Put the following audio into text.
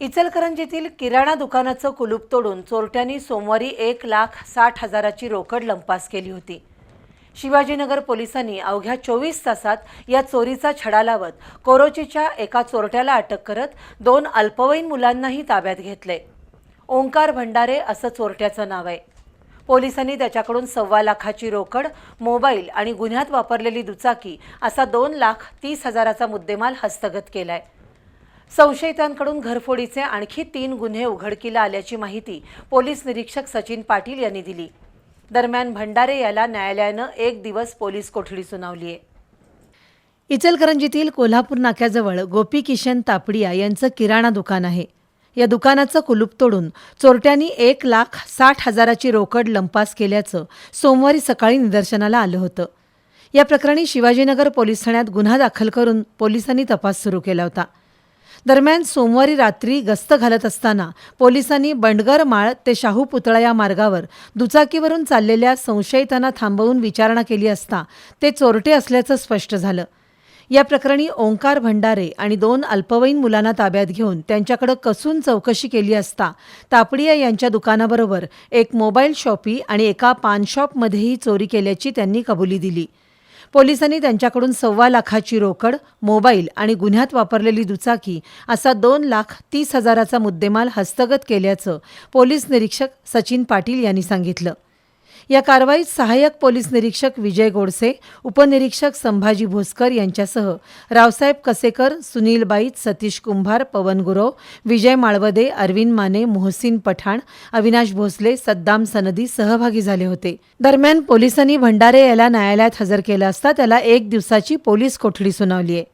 इचलकरंजीतील किराणा दुकानाचं कुलूप तोडून चोरट्यांनी सोमवारी एक लाख साठ हजाराची रोकड लंपास केली होती. शिवाजीनगर पोलिसांनी अवघ्या चोवीस तासात या चोरीचा छडा लावत कोरोचीच्या एका चोरट्याला अटक करत दोन अल्पवयीन मुलांनाही ताब्यात घेतले. ओंकार भंडारे असं चोरट्याचं नाव आहे. पोलिसांनी त्याच्याकडून सव्वा लाखाची रोकड मोबाईल आणि गुन्ह्यात वापरलेली दुचाकी असा दोन लाख तीस हजाराचा मुद्देमाल हस्तगत केला आहे संशयितांकडून घरफोडीचे आणखी तीन गुन्हे उघडकीला आल्याची माहिती पोलीस निरीक्षक सचिन पाटील यांनी दिली. दरम्यान भंडारे याला न्यायालयानं एक दिवस पोलीस कोठडी सुनावली आहे इचलकरंजीतील कोल्हापूर नाक्याजवळ गोपी किशन तापडिया यांचं किराणा दुकान आहे. या दुकानाचं कुलूप तोडून चोरट्यांनी एक लाख साठ हजाराची रोकड लंपास केल्याचं सोमवारी सकाळी निदर्शनाला आलं होतं. या प्रकरणी शिवाजीनगर पोलीस ठाण्यात गुन्हा दाखल करून पोलिसांनी तपास सुरू केला होता. दरम्यान सोमवारी रात्री गस्त घालत असताना पोलिसांनी बंडगर माळ ते शाहू पुतळा या मार्गावर दुचाकीवरून चाललेल्या संशयितांना थांबवून विचारणा केली असता ते चोरटे असल्याचं स्पष्ट झालं. या प्रकरणी ओंकार भंडारे आणि दोन अल्पवयीन मुलांना ताब्यात घेऊन त्यांच्याकडे कसून चौकशी केली असता तापडिया यांच्या दुकानाबरोबर एक मोबाईल शॉपी आणि एका पान शॉपमध्येही चोरी केल्याची त्यांनी कबुली दिली. पोलिसांनी त्यांच्याकडून सव्वा लाखाची रोकड मोबाईल आणि गुन्ह्यात वापरलेली दुचाकी असा दोन लाख तीस हजाराचा मुद्देमाल हस्तगत केल्याचं पोलीस निरीक्षक सचिन पाटील यांनी सांगितलं. या कारवाईत सहाय्यक पोलीस निरीक्षक विजय गोडसे उपनिरीक्षक संभाजी भोसकर यांच्यासह रावसाहेब कसेकर सुनील बाईत सतीश कुंभार पवन गुरव विजय माळवदे अरविंद माने मोहसिन पठाण अविनाश भोसले सद्दाम सनदी सहभागी झाले होते. दरम्यान पोलिसांनी भंडारे याला न्यायालयात हजर केलं असता त्याला एक दिवसाची पोलीस कोठडी सुनावली आहे.